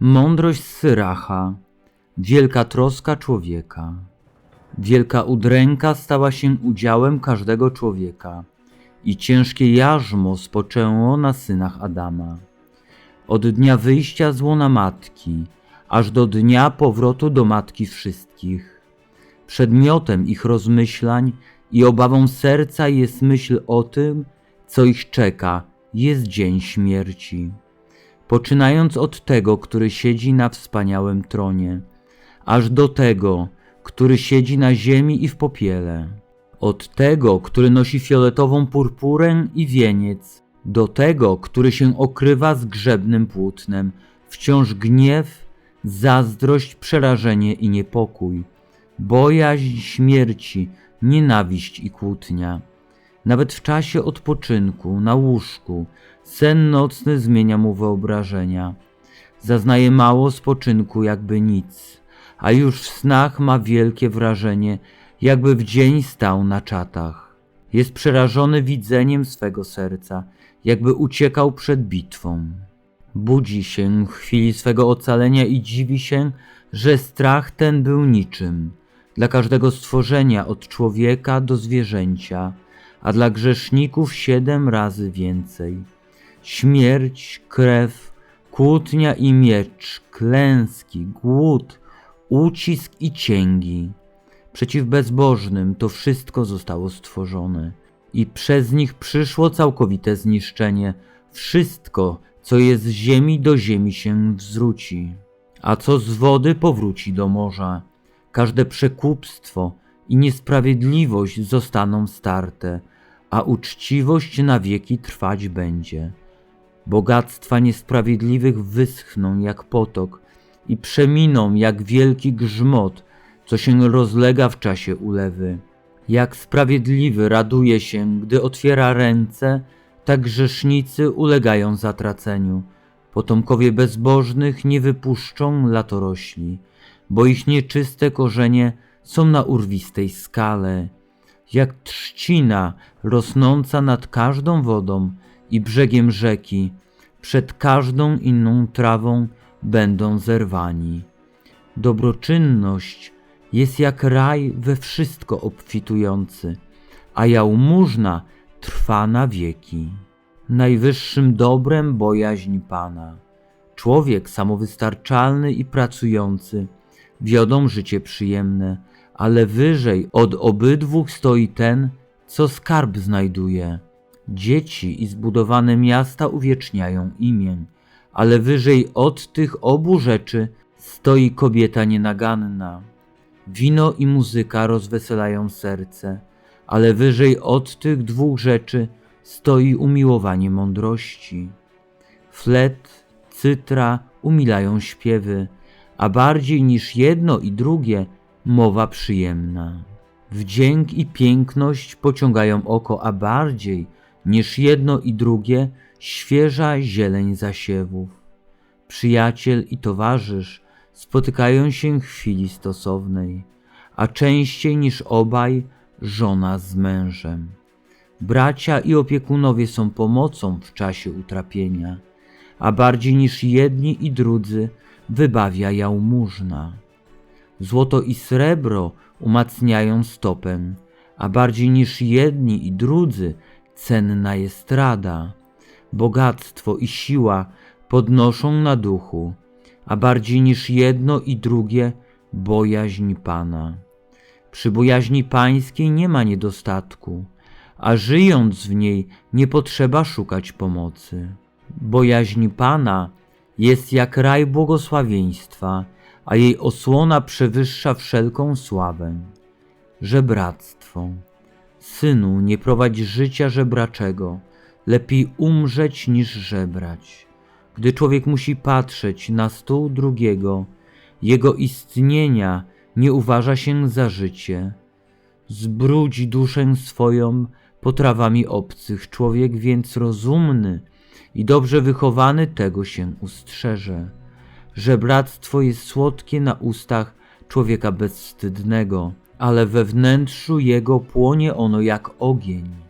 Mądrość Syracha, wielka troska człowieka. Wielka udręka stała się udziałem każdego człowieka i ciężkie jarzmo spoczęło na synach Adama. Od dnia wyjścia z łona matki, aż do dnia powrotu do matki wszystkich. Przedmiotem ich rozmyślań i obawą serca jest myśl o tym, co ich czeka, jest dzień śmierci. Poczynając od tego, który siedzi na wspaniałym tronie, aż do tego, który siedzi na ziemi i w popiele, od tego, który nosi fioletową purpurę i wieniec, do tego, który się okrywa zgrzebnym płótnem, wciąż gniew, zazdrość, przerażenie i niepokój, bojaźń śmierci, nienawiść i kłótnia. Nawet w czasie odpoczynku, na łóżku, sen nocny zmienia mu wyobrażenia. Zaznaje mało spoczynku, jakby nic, a już w snach ma wielkie wrażenie, jakby w dzień stał na czatach. Jest przerażony widzeniem swego serca, jakby uciekał przed bitwą. Budzi się w chwili swego ocalenia i dziwi się, że strach ten był niczym dla każdego stworzenia od człowieka do zwierzęcia, a dla grzeszników siedem razy więcej. Śmierć, krew, kłótnia i miecz, klęski, głód, ucisk i cięgi. Przeciw bezbożnym to wszystko zostało stworzone i przez nich przyszło całkowite zniszczenie. Wszystko, co jest z ziemi, do ziemi się wzruci, a co z wody powróci do morza. Każde przekupstwo i niesprawiedliwość zostaną starte, a uczciwość na wieki trwać będzie. Bogactwa niesprawiedliwych wyschną jak potok i przeminą jak wielki grzmot, co się rozlega w czasie ulewy. Jak sprawiedliwy raduje się, gdy otwiera ręce, tak grzesznicy ulegają zatraceniu. Potomkowie bezbożnych nie wypuszczą latorośli, bo ich nieczyste korzenie są na urwistej skale. Jak trzcina rosnąca nad każdą wodą i brzegiem rzeki, przed każdą inną trawą będą zerwani. Dobroczynność jest jak raj we wszystko obfitujący, a jałmużna trwa na wieki. Najwyższym dobrem bojaźń Pana. Człowiek samowystarczalny i pracujący wiodą życie przyjemne, ale wyżej od obydwu stoi ten, co skarb znajduje. Dzieci i zbudowane miasta uwieczniają imię, ale wyżej od tych obu rzeczy stoi kobieta nienaganna. Wino i muzyka rozweselają serce, ale wyżej od tych dwóch rzeczy stoi umiłowanie mądrości. Flet, cytra umilają śpiewy, a bardziej niż jedno i drugie mowa przyjemna. Wdzięk i piękność pociągają oko, a bardziej niż jedno i drugie świeża zieleń zasiewów. Przyjaciel i towarzysz spotykają się w chwili stosownej, a częściej niż obaj żona z mężem. Bracia i opiekunowie są pomocą w czasie utrapienia, a bardziej niż jedni i drudzy wybawia jałmużna. Złoto i srebro umacniają stopę, a bardziej niż jedni i drudzy cenna jest rada. Bogactwo i siła podnoszą na duchu, a bardziej niż jedno i drugie bojaźń Pana. Przy bojaźni pańskiej nie ma niedostatku, a żyjąc w niej nie potrzeba szukać pomocy. Bojaźń Pana jest jak raj błogosławieństwa, a jej osłona przewyższa wszelką sławę. Żebractwo. Synu, nie prowadź życia żebraczego, lepiej umrzeć niż żebrać. Gdy człowiek musi patrzeć na stół drugiego, jego istnienia nie uważa się za życie. Zbrudzi duszę swoją potrawami obcych, człowiek więc rozumny i dobrze wychowany tego się ustrzeże. Żebractwo jest słodkie na ustach człowieka bezwstydnego, ale we wnętrzu jego płonie ono jak ogień.